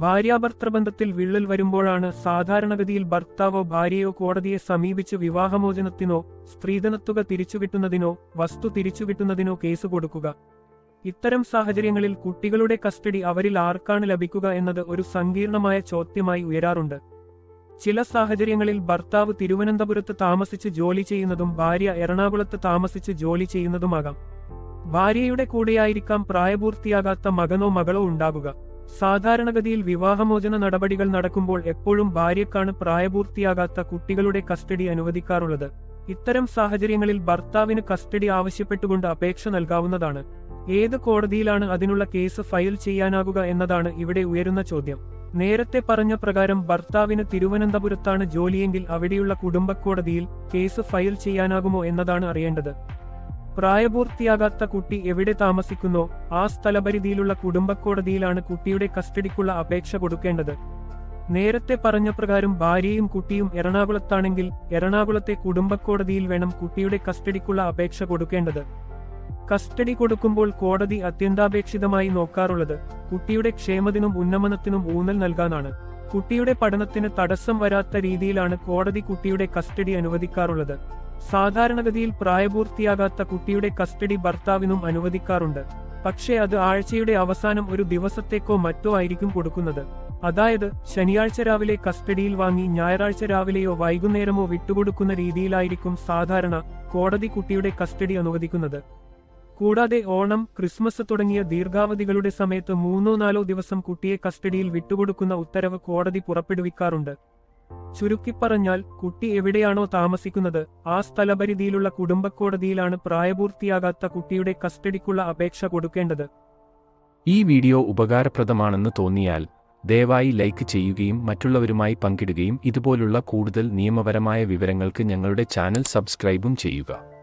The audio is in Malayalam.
ഭാര്യാഭർത്തൃബന്ധത്തിൽ വിള്ളൽ വരുമ്പോഴാണ് സാധാരണഗതിയിൽ ഭർത്താവോ ഭാര്യയോ കോടതിയെ സമീപിച്ച് വിവാഹമോചനത്തിനോ സ്ത്രീധനത്തുക തിരിച്ചുകിട്ടുന്നതിനോ വസ്തു തിരിച്ചുകിട്ടുന്നതിനോ കേസ് കൊടുക്കുക. ഇത്തരം സാഹചര്യങ്ങളിൽ കുട്ടികളുടെ കസ്റ്റഡി അവരിൽ ആർക്കാണ് ലഭിക്കുക എന്നത് ഒരു സങ്കീർണമായ ചോദ്യമായി ഉയരാറുണ്ട്. ചില സാഹചര്യങ്ങളിൽ ഭർത്താവ് തിരുവനന്തപുരത്ത് താമസിച്ച് ജോലി ചെയ്യുന്നതും ഭാര്യ എറണാകുളത്ത് താമസിച്ച് ജോലി ചെയ്യുന്നതുമാകാം. ഭാര്യയുടെ കൂടെയായിരിക്കാം പ്രായപൂർത്തിയാകാത്ത മകനോ മകളോ ഉണ്ടാകുക. സാധാരണഗതിയിൽ വിവാഹമോചന നടപടികൾ നടക്കുമ്പോൾ എപ്പോഴും ഭാര്യക്കാണ് പ്രായപൂർത്തിയാകാത്ത കുട്ടികളുടെ കസ്റ്റഡി അനുവദിക്കാറുള്ളത്. ഇത്തരം സാഹചര്യങ്ങളിൽ ഭർത്താവിന് കസ്റ്റഡി ആവശ്യപ്പെട്ടുകൊണ്ട് അപേക്ഷ നൽകാവുന്നതാണ്. ഏത് കോടതിയിലാണ് അതിനുള്ള കേസ് ഫയൽ ചെയ്യാനാകുക എന്നതാണ് ഇവിടെ ഉയരുന്ന ചോദ്യം. നേരത്തെ പറഞ്ഞ പ്രകാരം ഭർത്താവിന് തിരുവനന്തപുരത്താണ് ജോലിയെങ്കിൽ അവിടെയുള്ള കുടുംബക്കോടതിയിൽ കേസ് ഫയൽ ചെയ്യാനാകുമോ എന്നതാണ് അറിയേണ്ടത്. പ്രായപൂർത്തിയാകാത്ത കുട്ടി എവിടെ താമസിക്കുന്നോ? ആ സ്ഥലപരിധിയിലുള്ള കുടുംബക്കോടതിയിലാണ് കുട്ടിയുടെ കസ്റ്റഡിക്കുള്ള അപേക്ഷ കൊടുക്കേണ്ടത്. നേരത്തെ പറഞ്ഞ പ്രകാരം ഭാര്യയും കുട്ടിയും എറണാകുളത്താണെങ്കിൽ എറണാകുളത്തെ കുടുംബക്കോടതിയിൽ വേണം കുട്ടിയുടെ കസ്റ്റഡിക്കുള്ള അപേക്ഷ കൊടുക്കേണ്ടത്. കസ്റ്റഡി കൊടുക്കുമ്പോൾ കോടതി അത്യന്താപേക്ഷിതമായി നോക്കാറുള്ളത് കുട്ടിയുടെ ക്ഷേമത്തിനും ഉന്നമനത്തിനും ഊന്നൽ നൽകാനാണ്. കുട്ടിയുടെ പഠനത്തിന് തടസ്സം വരാത്ത രീതിയിലാണ് കോടതി കുട്ടിയുടെ കസ്റ്റഡി അനുവദിക്കാറുള്ളത്. സാധാരണഗതിയിൽ പ്രായപൂർത്തിയാകാത്ത കുട്ടിയുടെ കസ്റ്റഡി ഭർത്താവിനും അനുവദിക്കാറുണ്ട്. പക്ഷേ അത് ആഴ്ചയുടെ അവസാനം ഒരു ദിവസത്തേക്കോ മറ്റോ ആയിരിക്കും കൊടുക്കുന്നത്. അതായത് ശനിയാഴ്ച രാവിലെ കസ്റ്റഡിയിൽ വാങ്ങി ഞായറാഴ്ച രാവിലെയോ വൈകുന്നേരമോ വിട്ടുകൊടുക്കുന്ന രീതിയിലായിരിക്കും സാധാരണ കോടതി കുട്ടിയുടെ കസ്റ്റഡി അനുവദിക്കുന്നത്. കൂടാതെ ഓണം ക്രിസ്മസ് തുടങ്ങിയ ദീർഘാവധികളുടെ സമയത്ത് മൂന്നോ നാലോ ദിവസം കുട്ടിയെ കസ്റ്റഡിയിൽ വിട്ടുകൊടുക്കുന്ന ഉത്തരവ് കോടതി പുറപ്പെടുവിക്കാറുണ്ട്. ചുരുക്കിപ്പറഞ്ഞാൽ കുട്ടി എവിടെയാണോ താമസിക്കുന്നത് ആ സ്ഥലപരിധിയിലുള്ള കുടുംബക്കോടതിയിലാണ് പ്രായപൂർത്തിയാകാത്ത കുട്ടിയുടെ കസ്റ്റഡിക്കുള്ള അപേക്ഷ കൊടുക്കേണ്ടത്. ഈ വീഡിയോ ഉപകാരപ്രദമാണെന്ന് തോന്നിയാൽ ദയവായി ലൈക്ക് ചെയ്യുകയും മറ്റുള്ളവരുമായി പങ്കിടുകയും ഇതുപോലുള്ള കൂടുതൽ നിയമപരമായ വിവരങ്ങൾക്ക് ഞങ്ങളുടെ ചാനൽ സബ്സ്ക്രൈബും ചെയ്യുക.